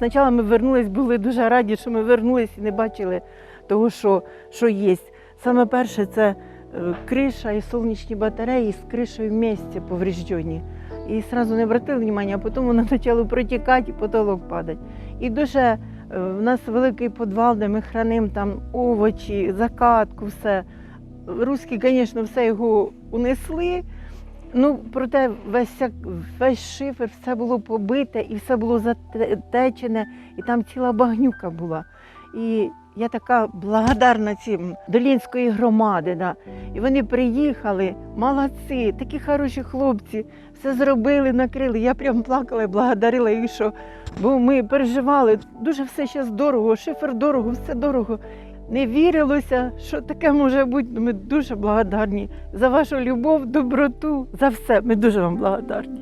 спочатку ми вернулись, були дуже раді, що ми вернулись і не бачили того, що, що є. Саме перше це е, криша і сонячні батареї з кришею в місці повреждені. І одразу не обратили увагу, а потім воно почало протікати і потолок падати. І дуже е, в нас великий підвал, де ми хранимо там овочі, закатку, все. Руські, звісно, все його унесли. Ну, проте весь, весь шифер, все було побите і все було затечене, і там ціла багнюка була. І я така благодарна цим Долінської громади. Да. І вони приїхали, молодці, такі хороші хлопці, все зробили, накрили. Я прям плакала і благодарила їх, що бо ми переживали. Дуже все зараз дорого, шифер дорого, все дорого. Не вірилося, що таке може бути. Ми дуже благодарні за вашу любов, доброту, за все. Ми дуже вам благодарні.